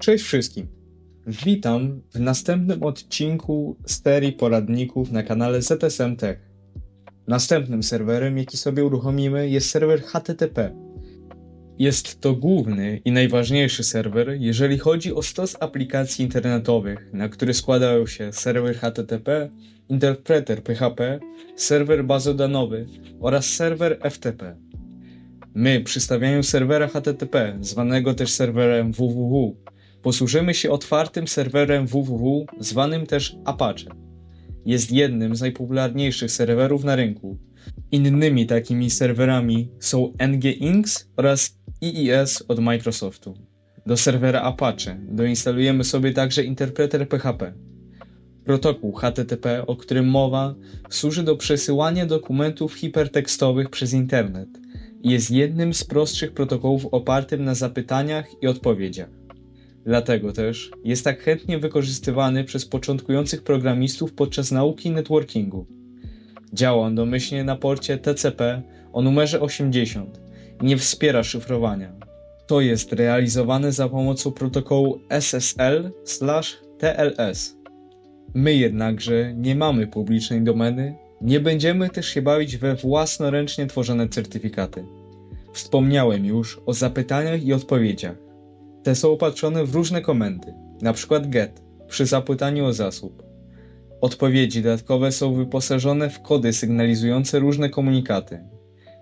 Cześć wszystkim. Witam w następnym odcinku serii poradników na kanale ZSM Tech. Następnym serwerem, jaki sobie uruchomimy, jest serwer HTTP. Jest to główny i najważniejszy serwer, jeżeli chodzi o stos aplikacji internetowych, na który składają się serwer HTTP, interpreter PHP, serwer bazodanowy oraz serwer FTP. My, przy serwera HTTP, zwanego też serwerem www, posłużymy się otwartym serwerem www, zwanym też Apache. Jest jednym z najpopularniejszych serwerów na rynku. Innymi takimi serwerami są nginx oraz IIS od Microsoftu. Do serwera Apache doinstalujemy sobie także interpreter PHP. Protokół HTTP, o którym mowa, służy do przesyłania dokumentów hipertekstowych przez internet i jest jednym z prostszych protokołów opartym na zapytaniach i odpowiedziach. Dlatego też jest tak chętnie wykorzystywany przez początkujących programistów podczas nauki networkingu. Działa on domyślnie na porcie TCP o numerze 80 i nie wspiera szyfrowania. To jest realizowane za pomocą protokołu SSL/TLS. My jednakże nie mamy publicznej domeny, nie będziemy też się bawić we własnoręcznie tworzone certyfikaty. Wspomniałem już o zapytaniach i odpowiedziach. Te są opatrzone w różne komendy, np. get przy zapytaniu o zasób. Odpowiedzi dodatkowe są wyposażone w kody sygnalizujące różne komunikaty.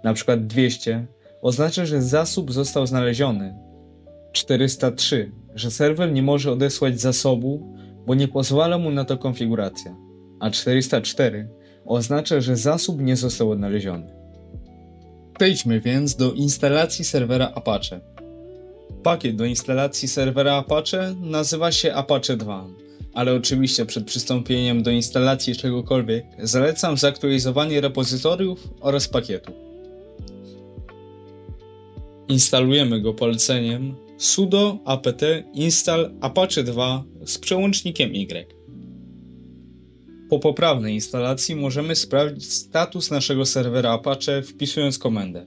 np. 200 oznacza, że zasób został znaleziony. 403, że serwer nie może odesłać zasobu, bo nie pozwala mu na to konfiguracja. A 404 oznacza, że zasób nie został odnaleziony. Przejdźmy więc do instalacji serwera Apache. Pakiet do instalacji serwera Apache nazywa się Apache 2, ale oczywiście przed przystąpieniem do instalacji czegokolwiek zalecam zaktualizowanie repozytoriów oraz pakietu. Instalujemy go poleceniem sudo apt install apache 2 z przełącznikiem y. Po poprawnej instalacji możemy sprawdzić status naszego serwera Apache wpisując komendę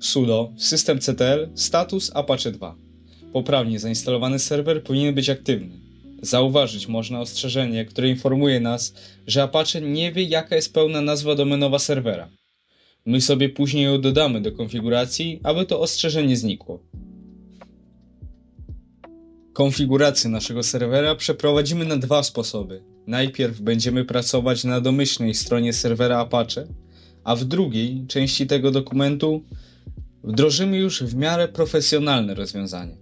sudo systemctl status apache 2. Poprawnie zainstalowany serwer powinien być aktywny. Zauważyć można ostrzeżenie, które informuje nas, że Apache nie wie jaka jest pełna nazwa domenowa serwera. My sobie później ją dodamy do konfiguracji, aby to ostrzeżenie znikło. Konfigurację naszego serwera przeprowadzimy na dwa sposoby. Najpierw będziemy pracować na domyślnej stronie serwera Apache, a w drugiej części tego dokumentu wdrożymy już w miarę profesjonalne rozwiązanie.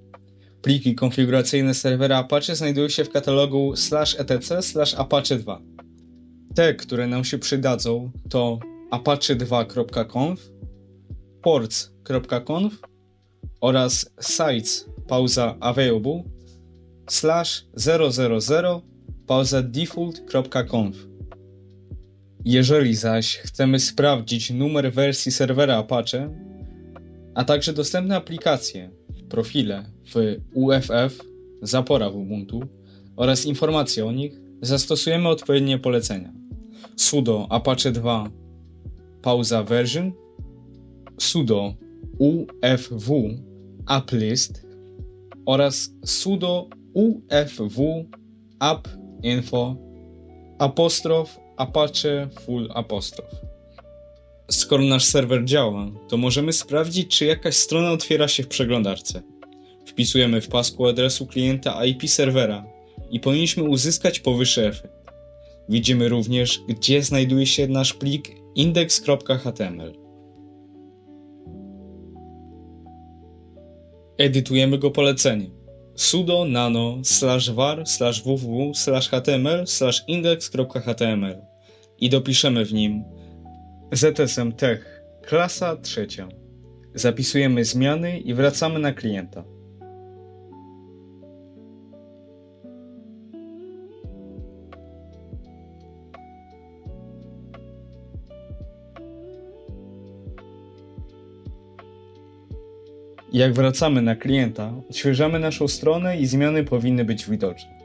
Pliki konfiguracyjne serwera Apache znajdują się w katalogu etc/apache2. Te, które nam się przydadzą to apache2.conf, ports.conf oraz sites pauza available slash 000 pauza default.conf. Jeżeli zaś chcemy sprawdzić numer wersji serwera Apache, a także dostępne aplikacje, profile w UFF, zapora w Ubuntu oraz informacje o nich, zastosujemy odpowiednie polecenia. sudo apache 2 pauza version, sudo ufw applist oraz sudo ufw app info apostrof apache full apostrof. Skoro nasz serwer działa, to możemy sprawdzić, czy jakaś strona otwiera się w przeglądarce. Wpisujemy w pasku adresu klienta IP serwera i powinniśmy uzyskać powyższy efekt. Widzimy również, gdzie znajduje się nasz plik index.html. Edytujemy go poleceniem sudo nano slash var slash www slash html slash index.html i dopiszemy w nim ZSM Tech, klasa trzecia. Zapisujemy zmiany i wracamy na klienta. Jak wracamy na klienta, odświeżamy naszą stronę i zmiany powinny być widoczne.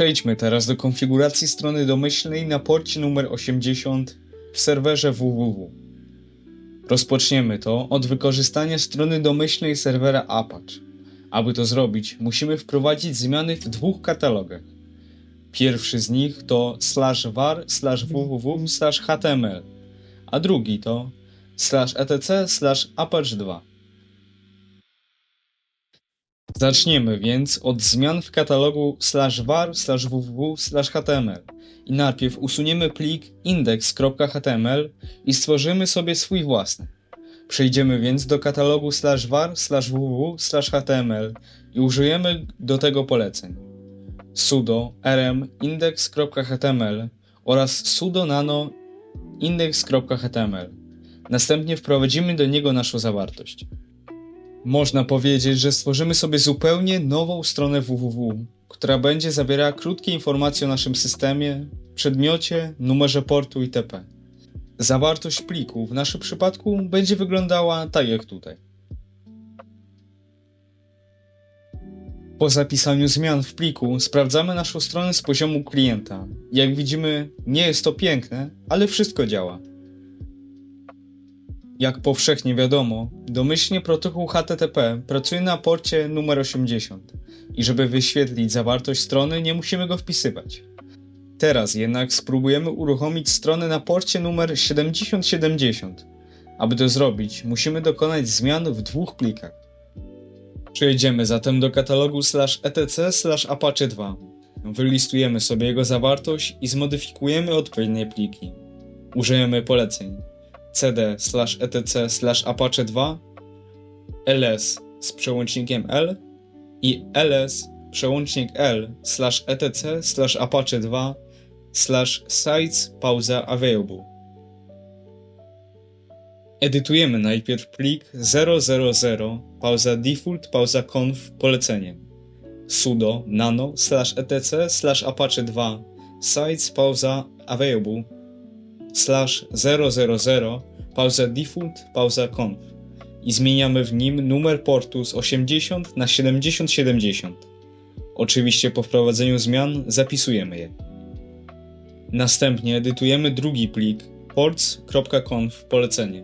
Przejdźmy teraz do konfiguracji strony domyślnej na porcie numer 80 w serwerze www. Rozpoczniemy to od wykorzystania strony domyślnej serwera Apache. Aby to zrobić, musimy wprowadzić zmiany w dwóch katalogach. Pierwszy z nich to slash var slash www slash html, a drugi to slash etc slash apache 2. Zaczniemy więc od zmian w katalogu slash var slash www slash html i najpierw usuniemy plik index.html i stworzymy sobie swój własny. Przejdziemy więc do katalogu slash var slash www slash html i użyjemy do tego poleceń sudo rm index.html oraz sudo nano index.html. Następnie wprowadzimy do niego naszą zawartość. Można powiedzieć, że stworzymy sobie zupełnie nową stronę www, która będzie zawierała krótkie informacje o naszym systemie, przedmiocie, numerze portu itp. Zawartość pliku w naszym przypadku będzie wyglądała tak jak tutaj. Po zapisaniu zmian w pliku sprawdzamy naszą stronę z poziomu klienta. Jak widzimy, nie jest to piękne, ale wszystko działa. Jak powszechnie wiadomo, domyślnie protokół HTTP pracuje na porcie numer 80 i żeby wyświetlić zawartość strony nie musimy go wpisywać. Teraz jednak spróbujemy uruchomić stronę na porcie numer 7070. Aby to zrobić, musimy dokonać zmian w dwóch plikach. Przejdziemy zatem do katalogu slash etc slash apache 2. Wylistujemy sobie jego zawartość i zmodyfikujemy odpowiednie pliki. Użyjemy poleceń cd slash etc slash apache 2 ls z przełącznikiem l i ls przełącznik l slash etc slash apache 2 slash sites pauza available. Edytujemy najpierw plik 000 pauza default pauza conf poleceniem sudo nano slash etc slash apache 2 sites pauza available slash 000 pauza default pauza conf i zmieniamy w nim numer portu z 80 na 7070. Oczywiście po wprowadzeniu zmian zapisujemy je. Następnie edytujemy drugi plik ports.conf polecenie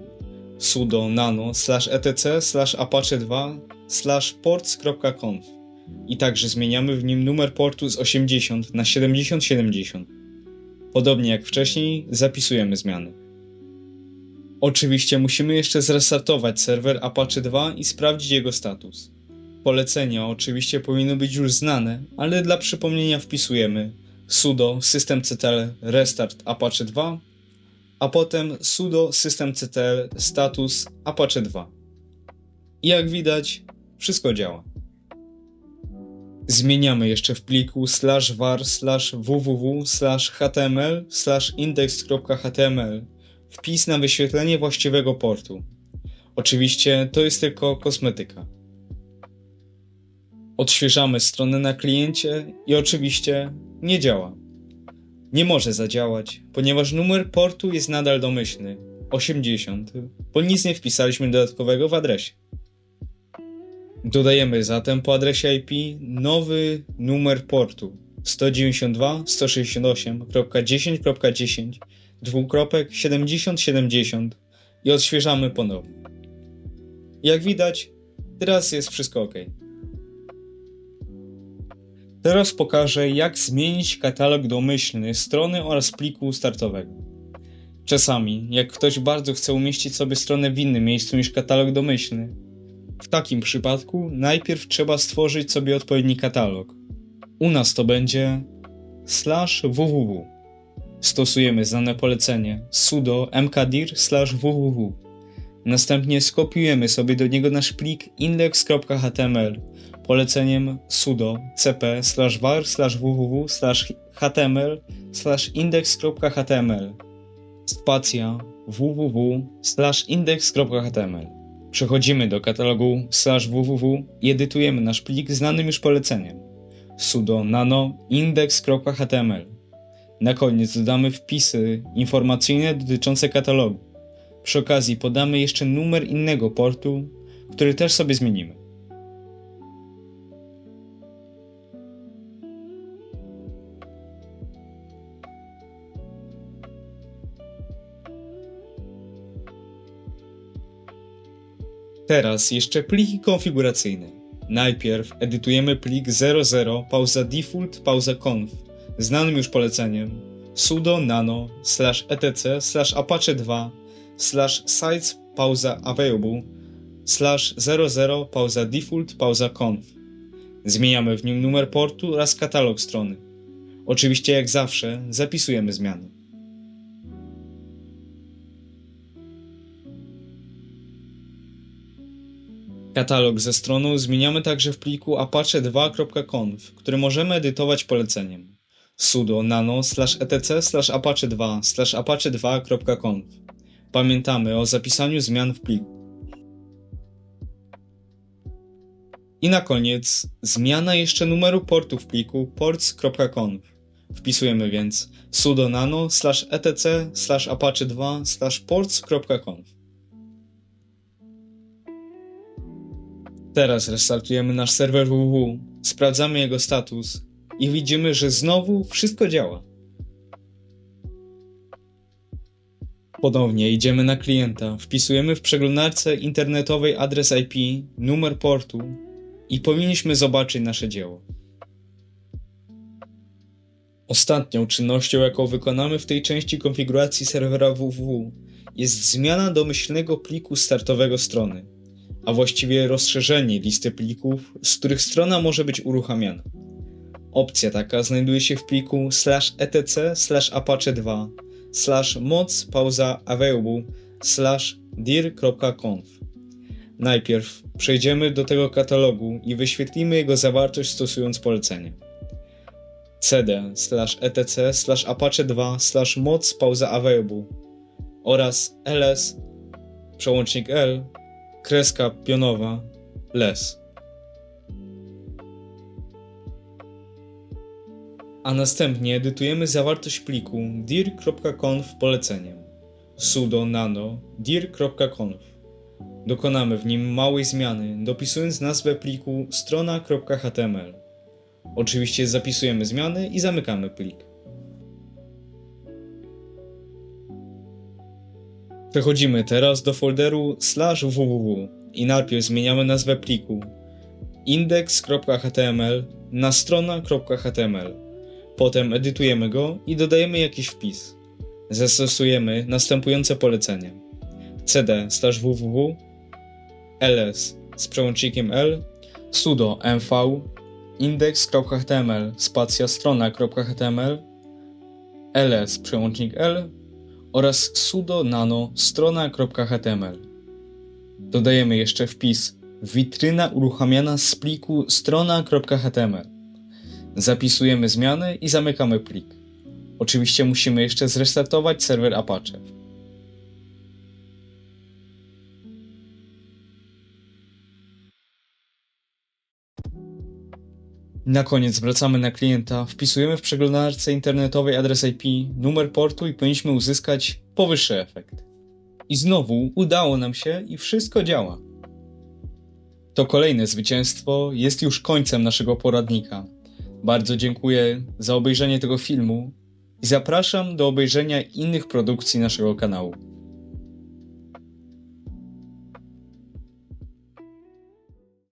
sudo nano slash etc slash apache 2 slash ports.conf i także zmieniamy w nim numer portu z 80 na 7070. Podobnie jak wcześniej zapisujemy zmiany. Oczywiście musimy jeszcze zrestartować serwer Apache 2 i sprawdzić jego status. Polecenia oczywiście powinny być już znane, ale dla przypomnienia wpisujemy sudo systemctl restart Apache 2 a potem sudo systemctl status apache 2. I jak widać, wszystko działa. Zmieniamy jeszcze w pliku slash var slash www slash html slash index.html wpis na wyświetlenie właściwego portu. Oczywiście to jest tylko kosmetyka. Odświeżamy stronę na kliencie i oczywiście nie działa nie może zadziałać, ponieważ numer portu jest nadal domyślny 80, bo nic nie wpisaliśmy dodatkowego w adresie. Dodajemy zatem po adresie IP nowy numer portu 192.168.10.10 dwukropek 7070 i odświeżamy ponownie. Jak widać, teraz jest wszystko ok. Teraz pokażę, jak zmienić katalog domyślny strony oraz pliku startowego. Czasami, jak ktoś bardzo chce umieścić sobie stronę w innym miejscu niż katalog domyślny, w takim przypadku najpierw trzeba stworzyć sobie odpowiedni katalog. U nas to będzie slash www. Stosujemy znane polecenie sudo mkdir slash www. Następnie skopiujemy sobie do niego nasz plik index.html poleceniem sudo cp slash var slash www slash html slash index.html spacja www slash index.html Przechodzimy do katalogu slash www i edytujemy nasz plik znanym już poleceniem sudo nano index.html Na koniec dodamy wpisy informacyjne dotyczące katalogu. Przy okazji podamy jeszcze numer innego portu, który też sobie zmienimy. Teraz jeszcze pliki konfiguracyjne. Najpierw edytujemy plik 00 pauza default pauza conf znanym już poleceniem sudo nano slash etc slash apache 2 slash sites pauza available slash 00 pauza default pauza conf. Zmieniamy w nim numer portu oraz katalog strony. Oczywiście jak zawsze zapisujemy zmiany. Katalog ze stroną zmieniamy także w pliku apache2.conf, który możemy edytować poleceniem sudo nano etc slash apache 2 slash apache2.conf. Pamiętamy o zapisaniu zmian w pliku. I na koniec zmiana jeszcze numeru portu w pliku ports.conf. Wpisujemy więc sudo nano etc slash apache 2 slash ports.conf. Teraz restartujemy nasz serwer www, sprawdzamy jego status i widzimy, że znowu wszystko działa. Ponownie idziemy na klienta, wpisujemy w przeglądarce internetowej adres IP, numer portu i powinniśmy zobaczyć nasze dzieło. Ostatnią czynnością, jaką wykonamy w tej części konfiguracji serwera www jest zmiana domyślnego pliku startowego strony, a właściwie rozszerzenie listy plików, z których strona może być uruchamiana. Opcja taka znajduje się w pliku slash etc slash apache 2 slash moc pauza available slash dir.conf. Najpierw przejdziemy do tego katalogu i wyświetlimy jego zawartość stosując polecenie cd etc slash apache 2 slash moc pauza available oraz ls przełącznik l kreska pionowa less. A następnie edytujemy zawartość pliku dir.conf poleceniem sudo nano dir.conf. Dokonamy w nim małej zmiany, dopisując nazwę pliku strona.html. Oczywiście zapisujemy zmiany i zamykamy plik. Przechodzimy teraz do folderu slash www i najpierw zmieniamy nazwę pliku index.html na strona.html. Potem edytujemy go i dodajemy jakiś wpis. Zastosujemy następujące polecenie cd www ls z przełącznikiem l sudo mv index.html spacja strona.html ls przełącznik l oraz sudo nano strona.html. Dodajemy jeszcze wpis witryna uruchamiana z pliku strona.html. Zapisujemy zmiany i zamykamy plik. Oczywiście musimy jeszcze zrestartować serwer Apache. Na koniec wracamy na klienta, wpisujemy w przeglądarce internetowej adres IP, numer portu i powinniśmy uzyskać powyższy efekt. I znowu udało nam się i wszystko działa. To kolejne zwycięstwo jest już końcem naszego poradnika. Bardzo dziękuję za obejrzenie tego filmu i zapraszam do obejrzenia innych produkcji naszego kanału.